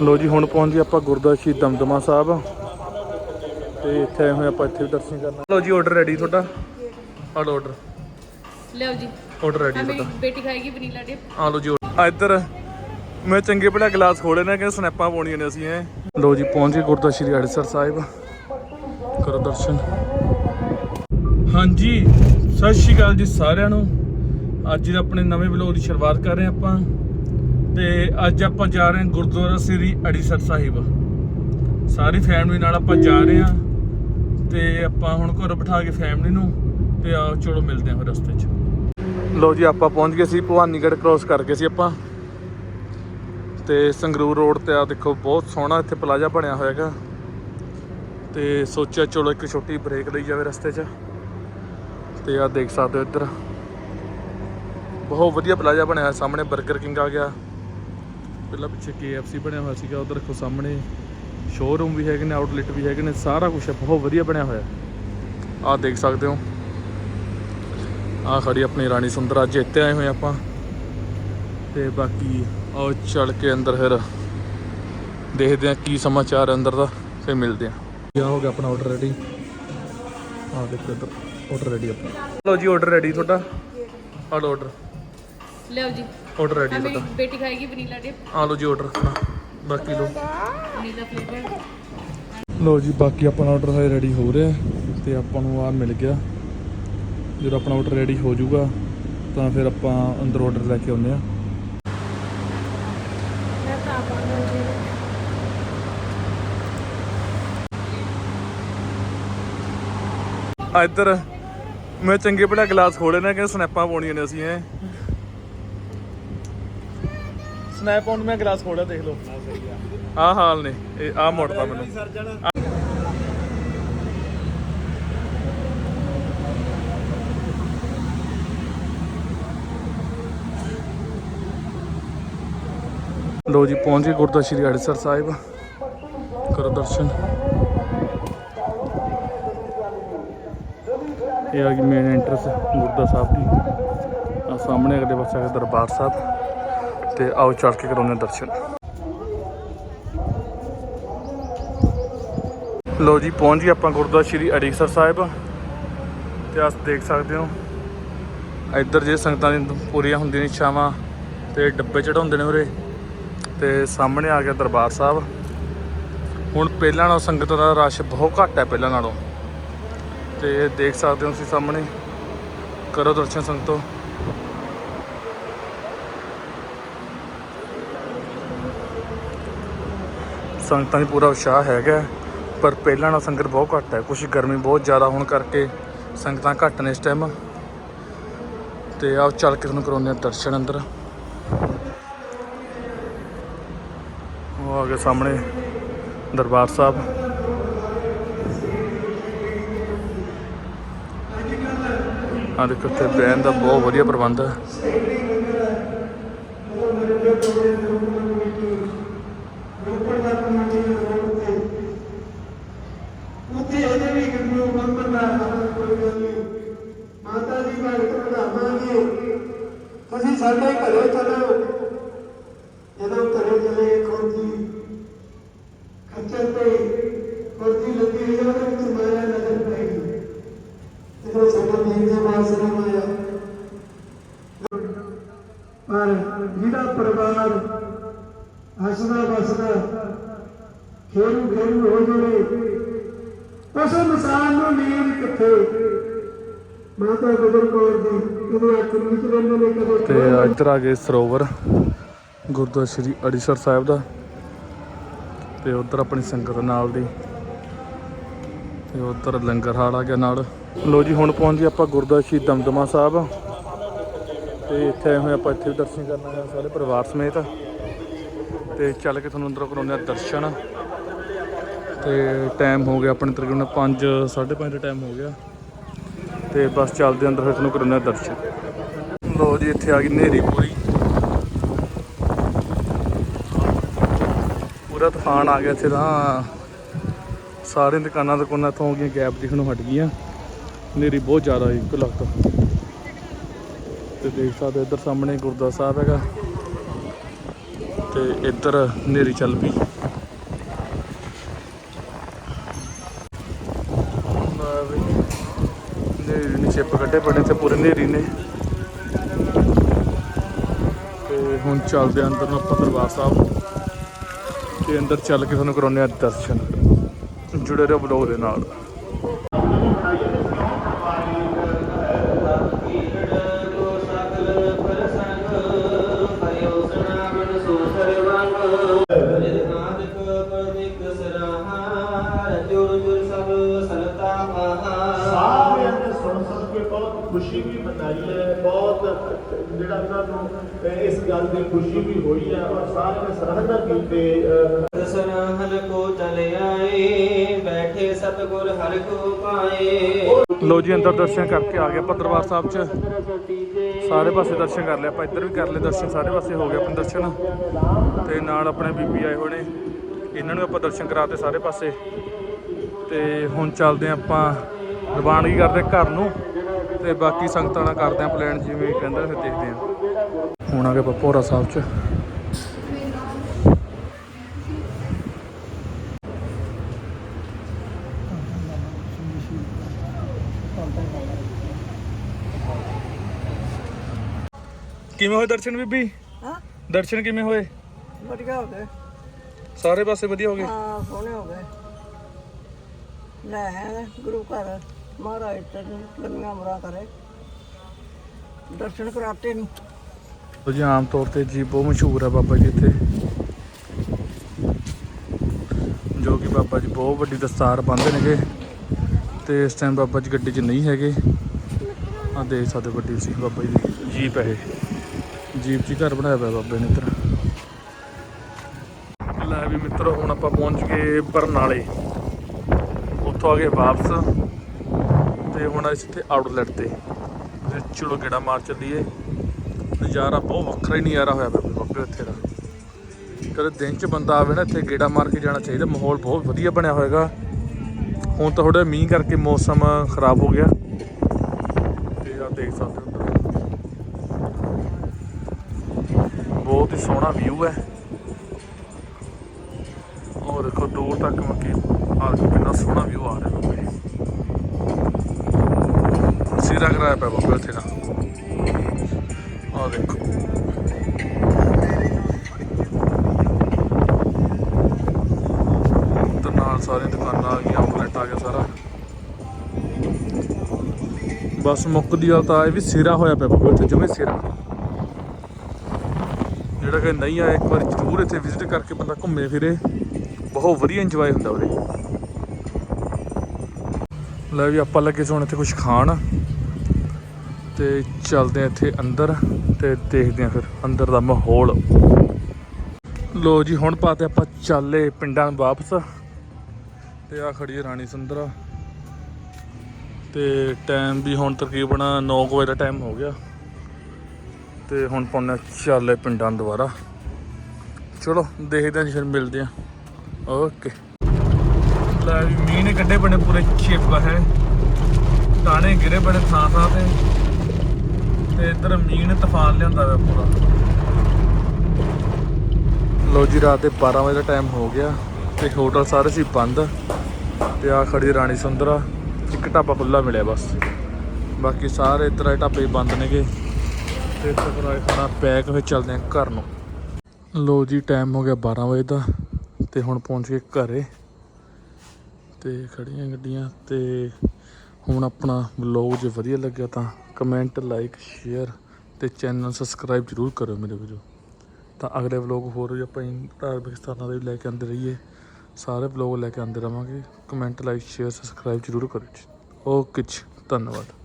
ਲੋ ਜੀ ਹੁਣ ਪਹੁੰਚ ਗਏ ਆਪਾਂ ਗੁਰਦੁਆਰਾ ਸ਼ਹੀਦ ਦਮਦਮਾ ਸਾਹਿਬ। ਤੇ ਇੱਥੇ ਆਏ ਹੋਏ ਆਪਾਂ ਇੱਥੇ ਵੀ ਦਰਸ਼ਨ ਕਰਨਾ। ਲੋ ਜੀ ਆਰਡਰ ਰੈਡੀ ਤੁਹਾਡਾ। ਆਹ ਲਓ ਆਰਡਰ ਲਿਆਓ ਜੀ। ਆਰਡਰ ਰੈਡੀ ਤੁਹਾਡਾ। ਬੇਟੀ ਖਾਏਗੀ ਵਨੀਲਾ ਡਿਪ ਆ ਲੋ ਜੀ ਆ ਇੱਧਰ ਮੈਂ ਚੰਗੇ ਭਲਾ ਗਲਾਸ ਖੋਲੇ ਨੇ ਕਿ ਸਨੈਪਾਂ ਪਾਉਣੀਆਂ ਨੇ ਅਸੀਂ ਐ ਲੋ ਜੀ ਪਹੁੰਚ ਗਏ ਗੁਰਦੁਆਰਾ ਸ਼੍ਰੀ ਅੜੀਸਰ ਸਾਹਿਬ। ਕਰੋ ਦਰਸ਼ਨ। ਹਾਂਜੀ ਸਤਿ ਸ਼੍ਰੀ ਅਕਾਲ ਜੀ ਸਾਰਿਆਂ ਨੂੰ। ਅੱਜ ਆਪਣੇ ਨਵੇਂ ਵਲੋਗ ਦੀ ਸ਼ੁਰੂਆਤ ਕਰ ਰਹੇ ਆਪਾਂ। ਤੇ ਅੱਜ ਆਪਾਂ ਜਾ ਰਹੇ ਹਾਂ ਗੁਰਦੁਆਰਾ ਸ੍ਰੀ ਅੜੀਸਰ ਸਾਹਿਬ। ਸਾਰੀ ਫੈਮਿਲੀ ਨਾਲ ਆਪਾਂ ਜਾ ਰਹੇ ਹਾਂ ਤੇ ਆਪਾਂ ਹੁਣ ਘਰ ਬਿਠਾ ਕੇ ਫੈਮਿਲੀ ਨੂੰ ਤੇ ਆਓ ਚਲੋ ਮਿਲਦੇ ਹਾਂ ਫਿਰ ਰਸਤੇ 'ਚ। ਲੋ ਜੀ, ਆਪਾਂ ਪਹੁੰਚ ਗਏ ਸੀ ਭਵਾਨੀਗੜ੍ਹ ਕ੍ਰੋਸ ਕਰ ਗਏ ਸੀ ਆਪਾਂ। ਤੇ ਸੰਗਰੂਰ ਰੋਡ ਤੇ ਆ ਦੇਖੋ, ਬਹੁਤ ਸੋਹਣਾ ਇੱਥੇ ਪਲਾਜ਼ਾ ਬਣਿਆ ਹੋਇਆ ਹੈਗਾ। ਤੇ ਸੋਚਿਆ ਚਲੋ ਇੱਕ ਛੋਟੀ ਬ੍ਰੇਕ ਲਈ ਜਾਵੇ ਰਸਤੇ 'ਚ। ਤੇ ਆ ਦੇਖ ਸਕਦੇ ਹੋ ਇੱਧਰ। ਬਹੁਤ ਵਧੀਆ ਪਲਾਜ਼ਾ ਬਣਿਆ ਹੋਇਆ, ਸਾਹਮਣੇ 버ਗਰ ਕਿੰਗ ਆ ਗਿਆ। ਪਹਿਲਾਂ ਪਿੱਛੇ KFC ਬਣਿਆ ਹੋਇਆ ਸੀਗਾ, ਉਧਰ ਦੇਖੋ ਸਾਹਮਣੇ ਸ਼ੋਰੂਮ ਵੀ ਹੈਗੇ ਨੇ ਆਊਟਲੈਟ ਵੀ ਹੈਗੇ ਨੇ, ਸਾਰਾ ਕੁਝ ਬਹੁਤ ਵਧੀਆ ਬਣਿਆ ਹੋਇਆ। ਆ ਦੇਖ ਸਕਦੇ ਹੋ। ਆਹ ਖੜੀ ਆਪਣੀ ਰਾਣੀ ਸੁੰਦਰ, ਅੱਜ ਇੱਥੇ ਆਏ ਹੋਏ ਆਪਾਂ। ਤੇ ਬਾਕੀ ਆਓ ਚੱਲ ਕੇ ਅੰਦਰ ਫਿਰ ਦੇਖਦੇ ਆ ਕੀ ਸਮਾਚਾਰ ਹੈ ਅੰਦਰ ਦਾ, ਫਿਰ ਮਿਲਦੇ ਆ ਕੀ ਹੋ ਗਿਆ ਆਪਣਾ ਆਰਡਰ ਰੈਡੀ ਆ ਦੇਖੋ ਇੱਧਰ ਆਰਡਰ ਰੈਡੀ ਆਪਣਾ। ਲਓ ਜੀ ਆਰਡਰ ਰੈਡੀ ਤੁਹਾਡਾ। ਆ ਲਓ ਆਰਡਰ ਲਿਆਓ ਜੀ। ਆਰਡਰ ਰੈਡੀ ਮੇਰੀ ਤੁਹਾਡਾ। ਬੇਟੀ ਖਾਏਗੀ ਵਨੀਲਾ ਡਿਪ ਆ ਲਓ ਜੀ ਆਰਡਰ ਬਾਕੀ ਲਓ। ਵਨੀਲਾ ਫਲੇਵਰ ਲਓ ਜੀ ਬਾਕੀ ਆਪਣਾ ਆਰਡਰ ਹੈ ਰੈਡੀ ਹੋ ਰਿਹਾ ਤੇ ਆਪਾਂ ਨੂੰ ਆ ਮਿਲ ਗਿਆ। ਜਦੋਂ ਆਪਣਾ ਆਰਡਰ ਰੈਡੀ ਹੋ ਜਾਊਗਾ ਤਾਂ ਫਿਰ ਆਪਾਂ ਅੰਦਰ ਆਰਡਰ ਲੈ ਕੇ ਆਉਂਦੇ ਆ ਆ ਇੱਧਰ ਮੈਂ ਚੰਗੇ ਭਲਾ ਗਲਾਸ ਖੋਲੇ ਨੇ ਕਿ ਸਨੈਪਾਂ ਪਾਉਣੀਆਂ ਨੇ ਅਸੀਂ ਐ ਸਨੈਪ ਪਾਉਣ ਮੈਂ ਗਲਾਸ ਖੋਲਿਆ, ਦੇਖ ਲਓ। ਆਹ ਹਾਲ ਨੇ, ਇਹ ਆ ਮੋੜਦਾ ਮੈਨੂੰ। ਲੋ ਜੀ, ਪਹੁੰਚ ਗਏ ਗੁਰਦੁਆਰਾ ਸ਼੍ਰੀ ਅੜੀਸਰ ਸਾਹਿਬ। ਕਰੋ ਦਰਸ਼ਨ। ਇਹ ਆ ਗਈ ਮੇਨ ਐਂਟਰੈਂਸ ਗੁਰਦੁਆਰਾ ਸਾਹਿਬ ਦੀ। ਆ ਸਾਹਮਣੇ ਅਗਲੇ ਪਾਸੇ ਆ ਦਰਬਾਰ ਸਾਹਿਬ। ਤੇ ਆਓ ਚੱਲ ਕੇ ਕਰਾਉਂਦੇ ਹਾਂ ਦਰਸ਼ਨ। ਲੋ ਜੀ, ਪਹੁੰਚ ਗਏ ਆਪਾਂ ਗੁਰਦੁਆਰਾ ਸ਼੍ਰੀ ਅੜੀਸਰ ਸਾਹਿਬ। ਤੇ ਆਸ ਦੇਖ ਸਕਦੇ ਹੋ, ਇੱਧਰ ਜੇ ਸੰਗਤਾਂ ਦੀ ਪੂਰੀਆਂ ਹੁੰਦੀਆਂ ਨੇ ਇੱਛਾਵਾਂ ਤੇ ਡੱਬੇ ਚੜਾਉਂਦੇ ਨੇ ਉਰੇ। ਤੇ ਸਾਹਮਣੇ ਆ ਗਿਆ ਦਰਬਾਰ ਸਾਹਿਬ। ਹੁਣ ਪਹਿਲਾਂ ਨਾਲੋਂ ਸੰਗਤ ਦਾ ਰਸ਼ ਬਹੁਤ ਘੱਟ ਹੈ ਪਹਿਲਾਂ ਨਾਲੋਂ। ਤੇ ਦੇਖ ਸਕਦੇ ਹੋ ਤੁਸੀਂ ਸਾਹਮਣੇ। ਕਰੋ ਦਰਸ਼ਨ ਸੰਗਤੋ। ਸੰਗਤਾਂ ਦੀ ਪੂਰਾ ਉਤਸ਼ਾਹ ਹੈਗਾ ਪਰ ਪਹਿਲਾਂ ਨਾਲ ਸੰਗਤ ਬਹੁਤ ਘੱਟ ਹੈ। ਕੁਝ ਗਰਮੀ ਬਹੁਤ ਜ਼ਿਆਦਾ ਹੋਣ ਕਰਕੇ ਸੰਗਤਾਂ ਘੱਟ ਨੇ ਇਸ ਟਾਈਮ ਤੇ ਆਓ ਚੱਲ ਕੇ ਤੁਹਾਨੂੰ ਕਰਾਉਂਦੇ ਆ ਦਰਸ਼ਨ ਅੰਦਰ। ਉਹ ਆ ਗਏ ਸਾਹਮਣੇ ਦਰਬਾਰ ਸਾਹਿਬ। ਆ ਦੇਖੋ ਤੇ ਬੈਨ ਦਾ ਬਹੁਤ ਵਧੀਆ ਪ੍ਰਬੰਧ ਹੈ। ਉੱਥੇ ਇਹਦੇ ਵੀ ਗੁਰੂ ਮੰਦਰ ਦਾ ਕੋਈ ਗੱਲ ਨਹੀਂ। ਮਾਤਾ ਦੀ ਭਗਤ ਵਧਾਵਾਂਗੇ ਤੁਸੀਂ ਸਾਡੇ ਘਰੇ ਚਲੋ ਜਦੋਂ ਘਰੇ ਚਲੇ ਖੋਜੀ ਖੱਚਰ ਤੇ ਖੋਜੀ ਲੱਗੀ ਹੋਈ ਉਹਦੇ ਵਿੱਚ ਮਾਇਆ ਨਜ਼ਰ ਪਏਗੀ ਜਦੋਂ ਸਾਡਾ ਦੀਨ ਦੇ ਵਾਸਨਾ ਮਾਇਆ ਪਰ ਜਿਹੜਾ ਪਰਿਵਾਰ ਹੱਸਦਾ ਵਸਦਾ ਖੇਰੂ ਖੇਰੂ ਹੋ ਜਾਵੇ ਉਸ ਇਨਸਾਨ ਨੂੰ ਨੀਂਦ ਕਿੱਥੇ? ਮਾਤਾ ਗੁਜਰ ਕੌਰ ਦੀ ਕਦੇ ਅੱਖ ਵਿੱਚ ਰਹਿੰਦੇ ਨੇ ਕਦੇ ਤੇ ਇੱਧਰ ਆ ਗਏ ਸਰੋਵਰ, ਗੁਰਦੁਆਰਾ ਸ਼੍ਰੀ ਅੜੀਸਰ ਸਾਹਿਬ ਦਾ। ਤੇ ਉੱਧਰ ਆਪਣੀ ਸੰਗਤ ਨਾਲ ਦੀ। ਤੇ ਉਧਰ ਲੰਗਰ ਹਾਲ ਆ ਗਿਆ ਨਾਲ। ਲੋ ਜੀ, ਹੁਣ ਪਹੁੰਚ ਗਏ ਆਪਾਂ ਗੁਰਦੁਆਰਾ ਸ਼੍ਰੀ ਦਮਦਮਾ ਸਾਹਿਬ। ਤੇ ਇੱਥੇ ਆਏ ਹੋਏ ਆਪਾਂ, ਇੱਥੇ ਵੀ ਦਰਸ਼ਨ ਕਰਨਾ ਹੈ ਸਾਰੇ ਪਰਿਵਾਰ ਸਮੇਤ। ਤੇ ਚੱਲ ਕੇ ਤੁਹਾਨੂੰ ਅੰਦਰੋਂ ਕਰਾਉਂਦੇ ਆ ਦਰਸ਼ਨ। ਤੇ ਟਾਈਮ ਹੋ ਗਿਆ ਆਪਣੇ ਤਕਰੀਬਨ 5 5:30 ਦਾ ਟਾਈਮ ਹੋ ਗਿਆ। ਤੇ ਬਸ ਚੱਲਦੇ ਅੰਦਰ, ਫਿਰ ਤੁਹਾਨੂੰ ਕਰਾਉਂਦੇ ਆ ਦਰਸ਼ਨ। ਲੋ ਜੀ, ਇੱਥੇ ਆ ਗਈ ਨੇਰੀ ਪੂਰੀ। ਪੂਰਾ ਤੂਫਾਨ ਆ ਗਿਆ ਇੱਥੇ ਤਾਂ। ਸਾਰੇ ਦੁਕਾਨਾਂ ਦੁਕਾਨਾਂ ਤੋਂ ਹੋ ਗਈਆਂ, ਗੈਪ ਦਿਖਣੋਂ ਹਟ ਗਈਆਂ। ਨੇਰੀ ਬਹੁਤ ਜ਼ਿਆਦਾ ਹੈ ਇੱਕ ਲੱਖ। ਤੇ ਦੇਖ ਸਕਦੇ ਇੱਧਰ ਸਾਹਮਣੇ ਗੁਰਦੁਆਰਾ ਸਾਹਿਬ ਹੈਗਾ। ਤੇ ਇੱਧਰ ਨੇਰੀ ਚੱਲ ਪਈ। ਚੱਲਦੇ ਆਂ ਅੰਦਰ ਨੂੰ ਆਪਾਂ ਦਰਬਾਰ ਸਾਹਿਬ। ਤੇ ਅੰਦਰ ਚੱਲ ਕੇ ਤੁਹਾਨੂੰ ਕਰਾਉਂਦੇ ਆ ਦਰਸ਼ਨ। ਜੁੜੇ ਰਹੋ ਬਲੌਗ ਦੇ ਨਾਲ। ਖੁਸ਼ੀ ਵੀ ਮਨਾਈ ਹੈ ਬਹੁਤ ਜਿਹੜਾ ਉਹਨਾਂ ਨੂੰ ਇਸ ਗੱਲ ਦੀ ਖੁਸ਼ੀ ਵੀ ਹੋਈ ਹੈ ਔਰ ਸਾਰਿਆਂ ਨੇ ਸਰਾਹਨਾ ਕੀਤੀ ਸਰਾਹਨ ਕੋ ਚਲੇ ਆਏ ਬੈਠੇ ਸਤਗੁਰ ਹਰਿ ਕੋ ਪਾਏ। ਲੋ ਜੀ ਅੰਦਰ ਦਰਸ਼ਨ ਕਰਕੇ ਆ ਗਏ ਆਪਾਂ ਦਰਬਾਰ ਸਾਹਿਬ 'ਚ। ਸਾਰੇ ਪਾਸੇ ਦਰਸ਼ਨ ਕਰ ਲਏ ਆਪਾਂ ਇੱਧਰ ਵੀ ਕਰ ਲਏ ਦਰਸ਼ਨ ਸਾਰੇ ਪਾਸੇ ਹੋ ਗਏ ਆਪਣੇ ਦਰਸ਼ਨ। ਤੇ ਨਾਲ ਆਪਣੇ ਬੀਬੀ ਆਏ ਹੋਏ ਨੇ ਇਹਨਾਂ ਨੂੰ ਆਪਾਂ ਦਰਸ਼ਨ ਕਰਾਤੇ ਸਾਰੇ ਪਾਸੇ। ਤੇ ਹੁਣ ਚੱਲਦੇ ਹਾਂ ਆਪਾਂ ਰਵਾਨਗੀ ਕਰਦੇ ਘਰ ਨੂੰ। ਤੇ ਬਾਕੀ ਸੰਗਤਾਂ ਨਾਲ ਕਰਦੇ ਹਾਂ ਪਲਾਨ ਜਿਵੇਂ ਕਹਿੰਦੇ ਫਿਰ ਦੇਖਦੇ ਹਾਂ। ਹੁਣ ਆ ਗਏ ਆਪਾਂ ਭੋਰਾ ਸਾਹਿਬ 'ਚ। ਕਿਵੇਂ ਹੋਏ ਦਰਸ਼ਨ ਬੀਬੀ? ਹਾਂ। ਦਰਸ਼ਨ ਕਿਵੇਂ ਹੋਏ? ਵਧੀਆ ਹੋ ਗਏ। ਸਾਰੇ ਪਾਸੇ ਵਧੀਆ ਹੋ ਗਏ? ਹਾਂ ਸੋਹਣੇ ਹੋ ਗਏ। ਲੈ ਗੁਰੂ ਘਰ। ਮਹਾਰਾਜ ਤੈਨੂੰ ਲੰਮੀਆਂ ਉਮਰਾਂ ਕਰੇ। ਦਰਸ਼ਨ ਕਰਾਤੇ ਨਹੀਂ ਜੀ ਆਮ ਤੌਰ ਤੇ ਜੀ ਬਹੁਤ ਮਸ਼ਹੂਰ ਹੈ ਬਾਬਾ ਜੀ ਇੱਥੇ। ਜੋ ਕਿ ਬਾਬਾ ਜੀ ਬਹੁਤ ਵੱਡੀ ਦਸਤਾਰ ਬੰਨ੍ਹਦੇ ਨੇਗੇ। ਤੇ ਇਸ ਟਾਈਮ ਬਾਬਾ ਜੀ ਗੱਡੀ 'ਚ ਨਹੀਂ ਹੈਗੇ। ਆ ਦੇਖ ਸਕਦੇ ਵੱਡੀ ਸੀ ਬਾਬਾ ਜੀ ਦੀ ਜੀਪ ਹੈ ਜੀਪ 'ਚ ਹੀ ਘਰ ਬਣਾਇਆ ਪਿਆ ਬਾਬੇ ਨੇ ਇੱਧਰ। ਲੈ ਵੀ ਮਿੱਤਰੋ, ਹੁਣ ਆਪਾਂ ਪਹੁੰਚ ਗਏ ਬਰਨਾਲੇ। ਉੱਥੋਂ ਆ ਗਏ ਵਾਪਸ। ਤੇ ਹੁਣ ਅਸੀਂ ਇੱਥੇ ਆਊਟਲੈਟ ਤੇ। ਤੇ ਚਲੋ ਗੇੜਾ ਮਾਰ ਚੱਲੀਏ। ਨਜ਼ਾਰਾ ਬਹੁਤ ਵੱਖਰਾ ਹੀ ਨਜ਼ਾਰਾ ਹੋਇਆ ਪਿਆ ਬਾਬੇ ਇੱਥੇ ਦਾ। ਕਦੇ ਦਿਨ ਚ ਬੰਦਾ ਆਵੇ ਨਾ ਇੱਥੇ ਗੇੜਾ ਮਾਰ ਕੇ ਜਾਣਾ ਚਾਹੀਦਾ, ਮਾਹੌਲ ਬਹੁਤ ਵਧੀਆ ਬਣਿਆ ਹੋਏਗਾ। ਹੁਣ ਤਾਂ ਥੋੜਾ ਮੀਂਹ ਕਰਕੇ ਮੌਸਮ ਖਰਾਬ ਹੋ ਗਿਆ। ਤੇ ਆ ਦੇਖ ਸਕਦੇ ਹੋ ਉੱਧਰ। ਬਹੁਤ ਹੀ ਸੋਹਣਾ ਵਿਊ ਹੈ। ਔਰ ਦੇਖੋ ਦੂਰ ਤੱਕ ਮੱਕੀ ਆ ਦੇਖੋ ਕਿੰਨਾ ਸੋਹਣਾ ਵਿਊ ਆ ਰਿਹਾ। ਬਾਬੇ ਕਰਾਇਆ ਪਿਆ ਬਾਬੇ ਇੱਥੇ ਦਾ? ਆ ਦੇਖੋ। ਤੇ ਨਾਲ ਸਾਰੀਆਂ ਦੁਕਾਨਾਂ ਆ ਗਈਆਂ ਆਊਟਲੈਟ ਆ ਗਿਆ ਸਾਰਾ। ਬਸ ਮੁੱਕਦੀ ਹਾਲ ਤਾਂ ਇਹ ਵੀ ਸਿਰਾ ਹੋਇਆ ਪਿਆ ਬਾਬਾ ਇੱਥੇ ਜਮੇ ਸਿਰਾ। ਜਿਹੜਾ ਕਿ ਨਹੀਂ ਆਇਆ, ਇੱਕ ਵਾਰ ਜ਼ਰੂਰ ਇੱਥੇ ਵਿਜ਼ਿਟ ਕਰਕੇ ਬੰਦਾ ਘੁੰਮੇ ਫਿਰੇ। ਬਹੁਤ ਵਧੀਆ ਇੰਜੋਏ ਹੁੰਦਾ ਉਰੇ। ਲੈ ਵੀ ਆਪਾਂ ਲੱਗੇ ਸੀ ਹੁਣ ਇੱਥੇ ਕੁਝ ਖਾਣ। ਤੇ ਚੱਲਦੇ ਆ ਇੱਥੇ ਅੰਦਰ ਤੇ ਦੇਖਦੇ ਆ ਫਿਰ ਅੰਦਰ ਦਾ ਮਾਹੌਲ। ਲੋ ਜੀ, ਹੁਣ ਪਾਤੇ ਆਪਾਂ ਚੱਲੇ ਪਿੰਡਾਂ ਨੂੰ ਵਾਪਸ। ਤੇ ਆ ਖੜੀ ਹੈ ਰਾਣੀ ਸੁੰਦਰਾ। ਤੇ ਟਾਈਮ ਵੀ ਹੁਣ ਤਕਰੀਬਨ 9 ਵਜੇ ਦਾ ਟਾਈਮ ਹੋ ਗਿਆ। ਤੇ ਹੁਣ ਪਾਉਣੇ ਚੱਲੇ ਪਿੰਡਾਂ ਦੁਬਾਰਾ। ਚਲੋ, ਦੇਖਦੇ ਆ ਜੀ, ਫਿਰ ਮਿਲਦੇ ਆ। ਓਕੇ ਲੈ ਮੀਂਹ ਨੇ ਕੱਢੇ ਬਣੇ ਪੂਰੇ, ਛੇਪ ਹੈ। ਟਾਣੇ ਗਿਰੇ ਬਣੇ ਥਾਂ ਥਾਂ ਤੇ। ਤੇ ਇੱਧਰ ਮੀਂਹ ਤੂਫਾਨ ਲਿਆਂਦਾ ਵਾ ਪੂਰਾ। ਲੋ ਜੀ, ਰਾਤ ਦੇ 12 ਵਜੇ ਦਾ ਟਾਈਮ ਹੋ ਗਿਆ ਤੇ ਹੋਟਲ ਸਾਰੇ ਸੀ ਬੰਦ ਤੇ ਆ ਖੜੀ ਰਾਣੀ ਸੁੰਦਰਾ, ਇੱਕ ਢਾਬਾ ਖੁੱਲਾ ਮਿਲਿਆ ਬਸ। ਬਾਕੀ ਸਾਰੇ ਤਰ੍ਹਾਂ ਢਾਬੇ ਬੰਦ ਨੇਗੇ ਤੇ ਇੱਥੇ ਫਿਰ ਖਾਣਾ ਪੈਕ ਹੋਏ ਚੱਲਦੇ ਆ ਘਰ ਨੂੰ। ਲੋ ਜੀ ਟਾਈਮ ਹੋ ਗਿਆ 12 ਵਜੇ ਦਾ ਤੇ ਹੁਣ ਪਹੁੰਚ ਗਏ ਘਰੇ ਤੇ ਖੜੀਆਂ ਗੱਡੀਆਂ ਤੇ ਹੁਣ ਆਪਣਾ ਵਲੌਗ ਜੇ ਵਧੀਆ ਲੱਗਿਆ ਤਾਂ ਕਮੈਂਟ ਲਾਈਕ ਸ਼ੇਅਰ ਤੇ ਚੈਨਲ ਸਬਸਕ੍ਰਾਈਬ ਜ਼ਰੂਰ ਕਰਿਓ ਮੇਰੇ ਵੀਰੋ। ਤਾਂ ਅਗਲੇ ਵਲੌਗ ਹੋਰ ਵੀ ਆਪਾਂ ਧਾਰਮਿਕ ਸਥਾਨਾਂ ਦੇ ਵੀ ਲੈ ਕੇ ਆਉਂਦੇ ਰਹੀਏ। ਸਾਰੇ ਵਲੌਗ ਲੈ ਕੇ ਆਉਂਦੇ ਰਵਾਂਗੇ। ਕਮੈਂਟ ਲਾਈਕ ਸ਼ੇਅਰ ਸਬਸਕ੍ਰਾਈਬ ਜ਼ਰੂਰ ਕਰਿਓ ਜੀ। ਓਕੇ ਜੀ, ਧੰਨਵਾਦ।